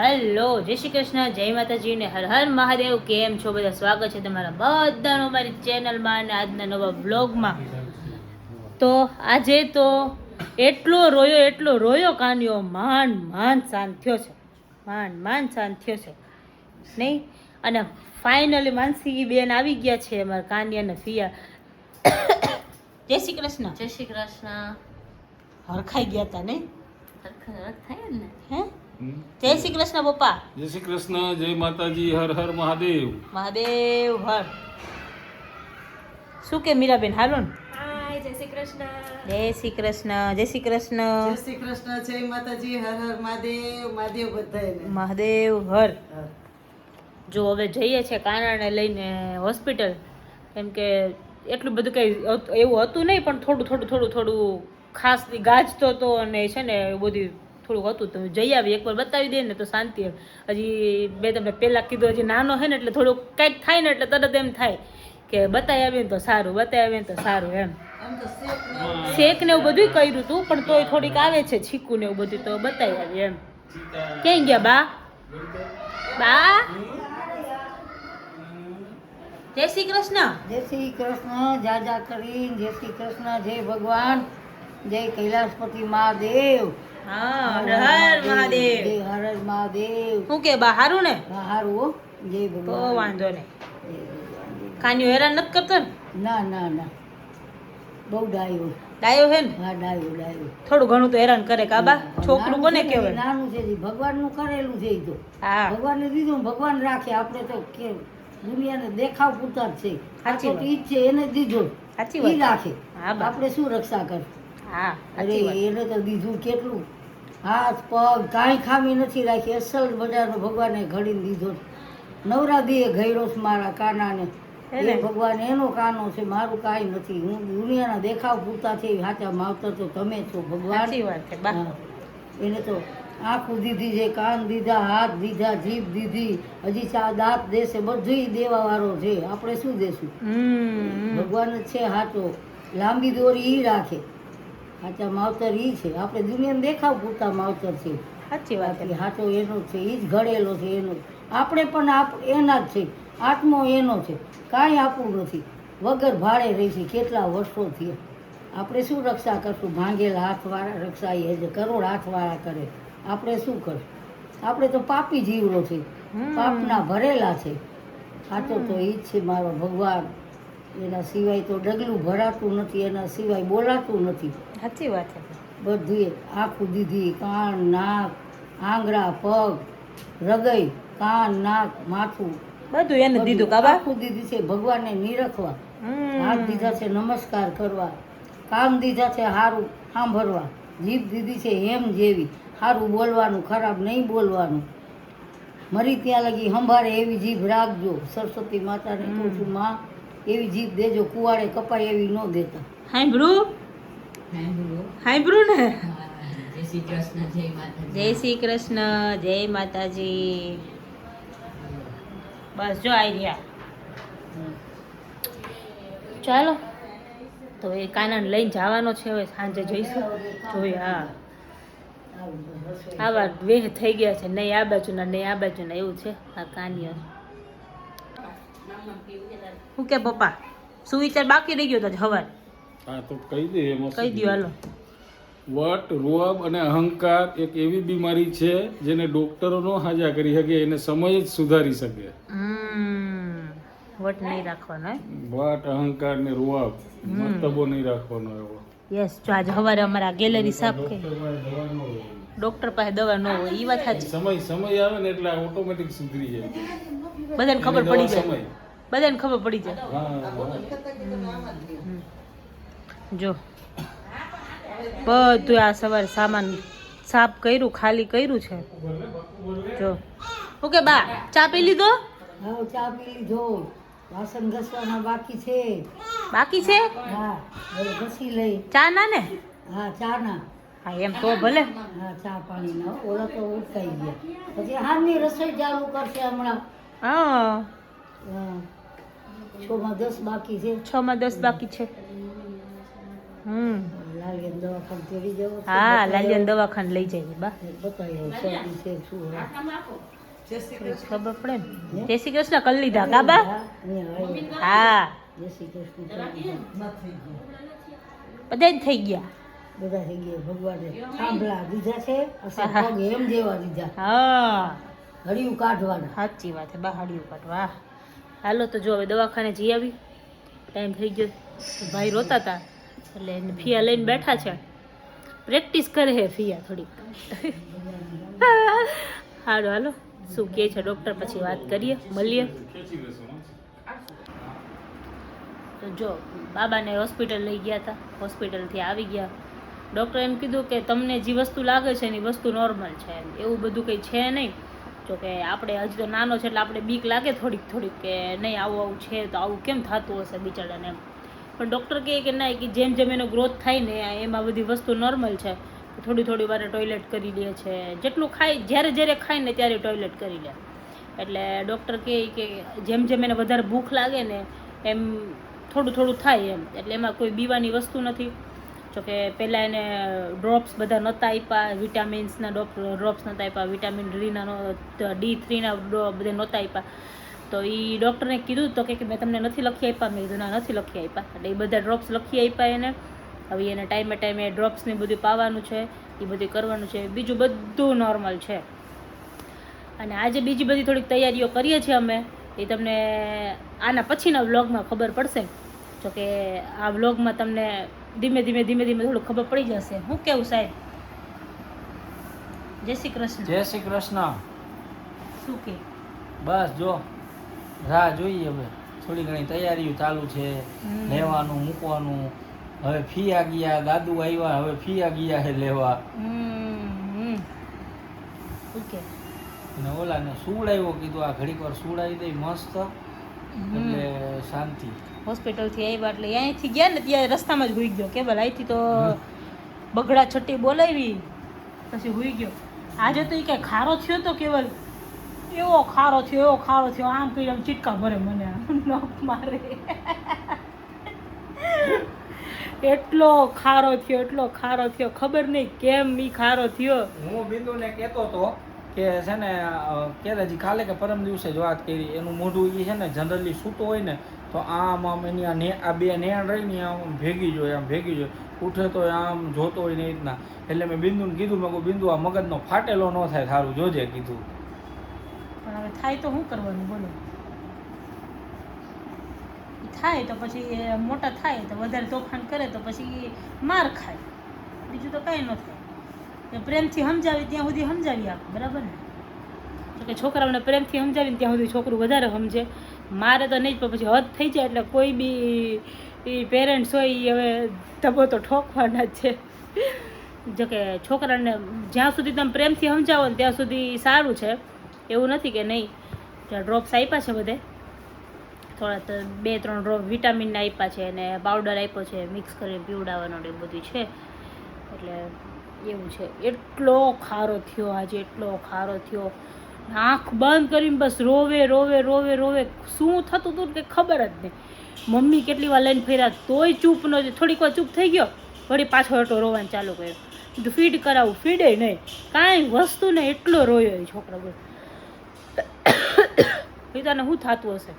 Hello જય શ્રી કૃષ્ણ જય માતાજી ને હર હર મહાદેવ. કેમ છો? બધા સ્વાગત છે તમારા બધાનું અમારી ચેનલમાં અને આજના નવા બ્લોગમાં તો આજે તો એટલો રોયો એટલો રોયો કાન્યો માન માન શાંત થયો છે. માંડ માન શાંત થયો છે. નહીં? અને ફાઇનલી માનસી બેન આવી ગયા છે અમારા કાન્યા અને ફિયા. જય શ્રી કૃષ્ણ. જય શ્રી કૃષ્ણ. હરખાઈ ગયા હતા નહીં? હરખાઈ હરખ ને હે? જય શ્રી કૃષ્ણ પપ્પા. જય શ્રી કૃષ્ણ જય માતાજી હર હર મહાદેવ. મહાદેવ હર. શું કે મીરાબેન હાલો ને. જય શ્રી કૃષ્ણ. જય શ્રી કૃષ્ણ જય શ્રી કૃષ્ણ. જય શ્રી કૃષ્ણ જય માતાજી હર હર મહાદેવ મહાદેવ બધાયને. મહાદેવ હર. જો હવે જઈએ છે કાનાને લઈને હોસ્પિટલ કેમ કે એટલું બધું કંઈ એવું હતું નહીં પણ થોડું થોડું થોડું થોડું ખાસ ગાજતો હતો અને છે ને બધું થોડુંક હતું તો જઈ આવી એકવાર બતાવી દે ને તો શાંતિ હજી બે તમને પહેલાં કીધું હજી નાનો છે ને એટલે થોડુંક કંઈક થાય ને એટલે તરત એમ થાય કે બતાવી આવીએ ને તો સારું બતાવી આવીએ ને તો સારું એમ. શેક ને એવું બધું કર્યું હતું. પણ તોય થોડીક આવે છે છીકું ને એવું બધું તો બતાવી આવીએ એમ. ક્યાં ગયા બા? બા? જય શ્રી કૃષ્ણ. જય શ્રી કૃષ્ણ જા જા કરીને જય શ્રી કૃષ્ણ જય ભગવાન જય કૈલાસપતિ મહાદેવ. હા હર મહાદેવ. હર મહાદેવ. શું કે બા હારું ને? હા, હો. તો ભગવાન. વાંધો નહીં. જય હેરાન નથી કરતો ને? ના ના ના. બહુ ડાયો ડાયો હે ને? હા ડાયો ડાયો. થોડું ઘણું તો હેરાન કરે કાબા છોકરું કોને કહેવાય? નાનું છે ભગવાનનું કરેલું છે ઈ તો. હા. ભગવાનને દીધું ભગવાન રાખે. આપણે તો કે દુનિયાને દેખાવ પૂરતા છે. સાચી તો જ છે એને દીધો. સાચી વાત. રાખે. હા આપણે શું રક્ષા કર? હા અરે એને તો દીધું કેટલું? હાથ પગ કાંઈ ખામી નથી રાખી. અસલ બજારનો ભગવાને ઘડીને દીધો નવરા દીએ ઘયડો છે મારા કાનાને. એ ભગવાન એનો કાનો છે મારું કાંઈ નથી. હું દુનિયાના દેખાવ પૂરતા છે સાચા માવતર તો તમે છો ભગવાન. એને તો આંખું દીધી છે કાન દીધા હાથ દીધા જીભ દીધી. હજી ચા દાંત દેશે બધું દેવા વાળો છે. આપણે શું દેશું? ભગવાન છે હાચો લાંબી દોરી ઈ રાખે. હાચા માવતર ઈ છે. આપણે દુનિયાને દેખાવ પૂરતા માવતર છે. સાચી વાત છે. હાચો એનો જ છે ઈ જ ઘડેલો છે એનો. જ. આપણે પણ આપ એના જ છે. આત્મો એનો છે. કાંઈ આપણું નથી. વગર ભાડે રહી છે. કેટલા વર્ષો થયા. આપણે શું રક્ષા કરશું? ભાંગેલા હાથવાળા રક્ષા એ જ કરોડ હાથવાળા કરે. આપણે શું કરશું? આપણે તો પાપી જીવડો છે. પાપના ભરેલા છે. સાચો તો ઈ જ છે મારો ભગવાન. એના સિવાય તો ડગલું ભરાતું નથી એના સિવાય બોલાતું નથી. સાચી વાત છે. બધું આખું દીધી કાન નાક આંગળા પગ હૃદય કાન નાક માથું. બધું એને દીધું કાબા આંખું દીધી છે ભગવાનને નિરખવા. હાથ દીધા છે નમસ્કાર કરવા. કામ દીધા છે સારું સાંભળવા. જીભ દીધી છે હેમ જેવી. સારું બોલવાનું ખરાબ નહીં બોલવાનું. મરી ત્યાં લગી સંભાળે એવી જીભ રાખજો. સરસ્વતી માતાને કહું છું માં એવી જીભ દેજો કુવાડે કપાય એવી ન દેતા. હાંભળું. હાંભળું. ને. જય શ્રી કૃષ્ણ જય માતા જય શ્રી કૃષ્ણ જય માતાજી. બસ જો આવી રહ્યા. ચાલો. તો એ કાનાને લઈને જવાનો છે હવે સાંજે જઈશું. જોઈએ હા. આવા વેહ થઈ ગયા છે નહીં આ બાજુના નહીં આ બાજુના એવું છે આ કાનિયર શું કે પપ્પા સુવિચાર બાકી રહી ગયો તો હવાર. હા તો કહી દે એમાં કહી દો હાલો. વટ રોબ અને અહંકાર એક એવી બીમારી છે જેને ડોક્ટરો નો હાજા કરી શકે એને સમય જ સુધારી શકે. વટ નહીં રાખવાનો વટ અહંકાર ને રોબ મતલબો નહીં રાખવાનો એવો. યસ જો આજે સવારે અમારા ગેલેરી સાફ કરી. ડોક્ટર પાસે દવા ન હોય. એ વાત સાચી. સમય સમય આવે ને એટલે ઓટોમેટિક સુધરી જાય. બધાને ખબર પડી જાય. સમય. બધાને ખબર પડી જાય. જો. બધું આ સવારે સામાન સાફ કર્યું ખાલી કર્યું છે. જો. ઓકે બા ચા પી લીધો? હવે ચા પી લીધો. વાસણ ઘસવાના બાકી છે. બાકી છે? હા ઘસી લઈ. ચા ના? ને હા ચા ના હા એમ તો ભલે. હા ચા પાણી ના ઓલા તો ઉઠાઈ ગયા. પછી હાલની રસોઈ ચાલુ કરશે હમણાં. હા. હા. છ માં દસ બાકી છે. છ દસ બાકી છે. હમ. હા લાલિયન દવાખાને લઈ જાય બા. ખબર પડે ને? જય શ્રી કૃષ્ણ કરી લીધા કાબા હા, બધા જ થઈ ગયા. બધા થઈ ગયા ભગવાને થાંભલા દીધા છે એમ દેવા દીધા. હા. હળિયું કાઢવાના. સાચી વાત છે હળિયું કાઢવા. હાલો, તો જો હવે દવાખાને જઈ આવી. ટાઈમ થઈ ગયો. ભાઈ રોતા હતા એટલે એને ફિયા લઈને બેઠા છે. પ્રેક્ટિસ કરે હે ફિયા થોડીક. હાલો હાલો. શું કહે છે ડૉક્ટર પછી વાત કરીએ, મળીએ. તો જો, બાબાને હોસ્પિટલ લઈ ગયા હતા હોસ્પિટલથી આવી ગયા. ડૉક્ટર એમ કીધું કે તમને જે વસ્તુ લાગે છે એની વસ્તુ નોર્મલ છે એવું બધું કંઈ છે નહીં. જો કે આપણે હજી તો નાનો છે એટલે આપણે બીક લાગે થોડીક થોડીક કે નહીં, આવું આવું છે તો આવું કેમ થતું હશે બિચારાને એમ. પણ ડૉક્ટર કહે કે ના કે જેમ જેમ એનો ગ્રોથ થાય ને, એમાં બધી વસ્તુ નોર્મલ છે. થોડી થોડી વારે ટોયલેટ કરી લે છે. જેટલું ખાય, જ્યારે જ્યારે ખાય ને ત્યારે ટોયલેટ કરી લે. એટલે ડૉક્ટર કહે કે જેમ જેમ એને વધારે ભૂખ લાગે ને, એમ થોડું થોડું થાય એમ. એટલે એમાં કોઈ બીવાની વસ્તુ નથી. જોકે પહેલાં એને ડ્રોપ્સ બધા નહોતા આપ્યા વિટામિન્સના ડ્રોપ ડ્રોપ્સ નહોતા આપ્યા વિટામિન ડીના ડી થ્રીના બધા નહોતા આપ્યા. તો એ ડૉક્ટરને કીધું તો કે મેં તમને નથી લખી આપ્યા, મેં કીધું, ના, નથી લખી આપ્યા. એટલે એ બધા ડ્રોપ્સ લખી આપ્યા એને. હવે એને ટાઈમે ટાઈમે ડ્રોપ્સને બધું પાવાનું છે એ બધું કરવાનું છે. બીજું બધું નોર્મલ છે. અને આજે બીજી બધી થોડીક તૈયારીઓ કરીએ છીએ અમે. એ તમને આના પછીના વ્લોગમાં ખબર પડશે. જોકે આ વ્લોગમાં તમને ધીમે ધીમે ધીમે ધીમે થોડું ખબર પડી જશે. હું કેવું સાહેબ? જય શ્રી કૃષ્ણ. જય શ્રી કૃષ્ણ. શું કે? બસ જો રાહ જોઈએ હવે. થોડી ઘણી તૈયારીઓ ચાલુ છે. લેવાનું મૂકવાનું. હવે ફી આ ગયા દાદુ આવ્યા હવે ફી આ ગયા છે લેવા. ને ઓલા ને અને ઓલાને સુવડાવ્યો કીધું આ ઘડીક વાર સુવડાવી દઈ મસ્ત. એટલે શાંતિ. હોસ્પિટલથી આવ્યા એટલે અહીંથી ગયા ને ત્યાં રસ્તામાં જ હુઈ ગયો. કેબલ અહીંથી તો બગડા છટ્ટી બોલાવી, પછી હુઈ ગયો. આજે તો એ કાંઈ ખારો થયો તો કેવલ એવો ખારો થયો, એવો ખારો થયો. આમ કરી આમ ચીટકા ભરે મને. નખ મારે. એટલો ખારો થયો, એટલો ખારો થયો. ખબર નહીં કેમ ઈ ખારો થયો. હું બિંદુને કહેતો તો કે છે ને કે હજી કાલે કે પરમ દિવસે જ વાત કરી. એનું મોઢું એ છે ને, જનરલી સૂતો હોય ને તો આમ આમ એની આ આ બે નેણ રહીને આમ ભેગી જોઈએ આમ ભેગી જોઈએ ઉઠે તો આમ જોતો હોય ને રીતના. એટલે મેં બિંદુને કીધું, મેં કહું, બિંદુ, આ મગજનો ફાટેલો ન થાય, સારું, જોજે, કીધું. પણ હવે થાય તો શું કરવાનું, બોલો. થાય તો પછી એ મોટા થાય તો વધારે તોફાન કરે તો પછી માર ખાય. બીજું તો કાંઈ ન થાય. પ્રેમથી સમજાવી, ત્યાં સુધી સમજાવી આપ, બરાબર ને? કે છોકરાઓને પ્રેમથી સમજાવીને ત્યાં સુધી છોકરું વધારે સમજે. મારે તો નહીં જ પણ પછી હદ થઈ જાય એટલે કોઈ બી એ પેરેન્ટ્સ હોય એ હવે ધબો તો ઠોકવાના જ છે. જોકે છોકરાને જ્યાં સુધી તમે પ્રેમથી સમજાવો ને ત્યાં સુધી સારું છે. એવું નથી કે નહીં. ત્યાં ડ્રોપ્સ આપ્યા છે બધે. થોડા બે, ત્રણ ડ્રોપ વિટામિનના આપ્યા છે અને પાવડર આપ્યો છે મિક્સ કરીને પીવડાવવાનો એ બધું છે. એટલે એવું છે. એટલો ખારો થયો આજે, એટલો ખારો થયો. આંખ બંધ કરીને બસ રોવે રોવે રોવે રોવે. શું થતું હતું કે ખબર જ નહીં. મમ્મી કેટલી વાર લઈને ફેર્યા તોય ચૂપ ન થોડીક વાર ચૂપ થઈ ગયો. વળી પાછો હટો રોવાનું ચાલુ કર્યો. ફીડ કરાવું. ફીડે નહીં. કાંઈ વસ્તુ ને એટલો રોયો એ છોકરો પિતાને શું થતું હશે?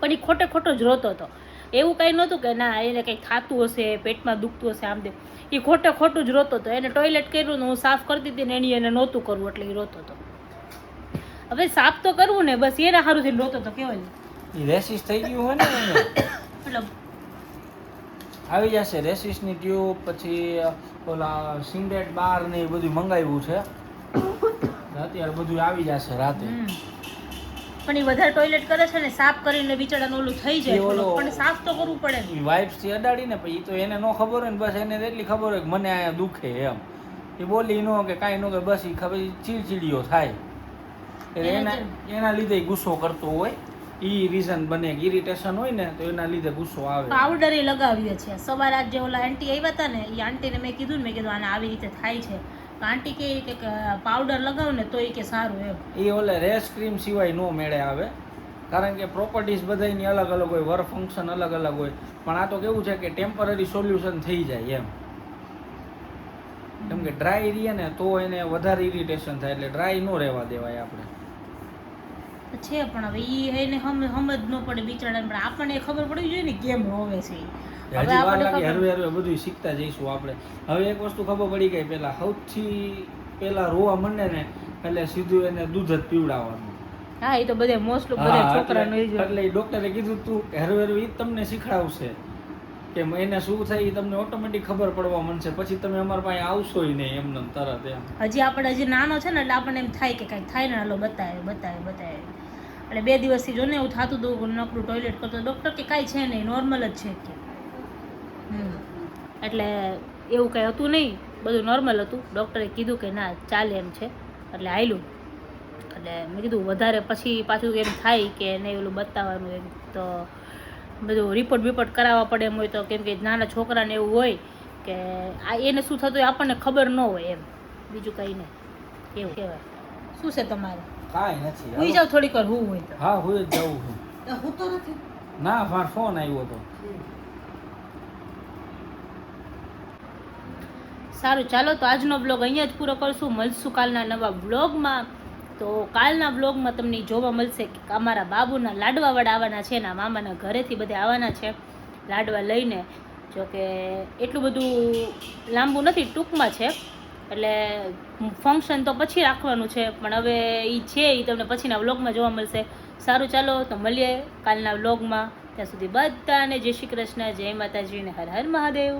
પણ એ ખોટે ખોટો જ રોતો હતો. એવું કાંઈ નહોતું કે, ના, એને કંઈક થતું હશે, પેટમાં દુખતું હશે, આમ દે એ ખોટે ખોટું જ રોતો હતો. એને ટોયલેટ કર્યું ને હું સાફ કરતી હતી ને એની એને નહોતું કરવું એટલે એ રોતો હતો. હવે સાફ તો કરવું ને બસ એને સારું થઈને રોતો તો કેવાય ને. રેસિસ થઈ ગયું હોય ને એટલે આવી જશે રેસિસની ટ્યુબ પછી ઓલા સિંગરેટ બાર ને એ બધું મંગાવ્યું છે. અત્યારે બધું આવી જશે રાતે. પણ એ વધારે ટોયલેટ કરે છે ને સાફ કરીને બિચારાનું ઓલું થઈ જાય પણ સાફ તો કરવું પડે ને. વાઇફ્સથી અડાડીને પછી તો એને નો ખબર હોય ને બસ એને એટલી ખબર હોય કે મને અહીંયા દુખે એમ. એ બોલી નો કે કાંઈ નો કે બસ એ ખબર ચીડચીડીઓ થાય. એને એના લીધે ગુસ્સો કરતો હોય ઈ રીઝન બને ઇરિટેશન હોય ને તો એના લીધે ગુસ્સો આવે. પાવડર એ લગાવીએ છીએ. સવારે આજ જે ઓલા આંટી આવ્યા હતા ને એ આંટીને મેં કીધું ને મેં કીધું આને આવી રીતે થાય છે. આંટી કે કે પાવડર લગાવ ને તો એ કે સારું એમ. એ ઓલે રેસ ક્રીમ સિવાય નો મેળે આવે. કારણ કે પ્રોપર્ટીઝ બધાની અલગ અલગ હોય વર્ક ફંક્શન અલગ અલગ હોય. પણ આ તો કેવું છે કે ટેમ્પરરી સોલ્યુશન થઈ જાય એમ. કેમ કે ડ્રાય રહીએ ને તો એને વધારે ઇરિટેશન થાય. એટલે ડ્રાય ન રહેવા દેવાય આપણે. છે પણ હવે ઈ એને હમ સમજ ન પડે બિચારાને પણ આપણને ખબર પડવી જોઈએ ને કેમ રોવે છે. હવે હજી વાર લાગે હરવે હરવે બધું શીખતા જઈશું આપણે. હવે એક વસ્તુ ખબર પડી ગઈ પેલા સૌથી પેલા રોવા મંડે ને એટલે સીધું એને દૂધ જ પીવડાવવાનું. હા એ તો બધે મોસ્ટ બધા છોકરાને એટલે ડોક્ટરે કીધું તું કે હરવે હરવે ઈ તમને શીખડાવશે કે એને શું થાય એ તમને ઓટોમેટિક ખબર પડવા મળશે પછી તમે અમારા પાસે આવશો નહીં એમને એમ તરત એમ. હજી આપણે હજી નાનો છે ને એટલે આપણને એમ થાય કે કાંઈક થાય ને હાલો બતાવે બતાવે બતાવે એટલે બે દિવસથી જો ને એવું થતું હતું નકરું ટોયલેટ કરતો ડૉક્ટર કે કાંઈ છે નહીં નોર્મલ જ છે કે. એટલે એવું કાંઈ હતું નહીં, બધું નોર્મલ હતું. ડૉક્ટરે કીધું કે ના, ચાલે એમ છે. એટલે આયલું. એટલે મેં કીધું વધારે પછી પાછું એમ થાય કે નહીં ઓલું બતાવવાનું એમ. તો બધું રિપોર્ટ બિપોર્ટ કરાવવા પડે એમ હોય તો કેમ કે નાના છોકરાને એવું હોય કે આ એને શું થતું હોય આપણને ખબર ન હોય એમ. બીજું કંઈ નહીં. એવું કહેવાય. શું છે તમારે? કાંઈ નથી. હું જાઉં થોડીક વાર હું હોય હા હું જ જાઉં છું હું તો નથી. ના મારો ફોન આવ્યો હતો સારું ચાલો તો આજનો બ્લોગ અહીંયા જ પૂરો કરશું. મળશું કાલના નવા બ્લોગમાં તો કાલના બ્લોગમાં તમને જોવા મળશે કે અમારા બાબુના લાડવા વડા આવવાના છે ને મામાના ઘરેથી બધે આવવાના છે લાડવા લઈને. જોકે એટલું બધું લાંબુ નથી ટૂંકમાં છે. એટલે ફંક્શન તો પછી રાખવાનું છે, પણ હવે એ છે એ તમને પછીના વ્લોગમાં જોવા મળશે. સારું ચાલો, તો મળીએ કાલના વ્લોગમાં ત્યાં સુધી બધાને જય શ્રી કૃષ્ણ, જય માતાજી અને હર હર મહાદેવ.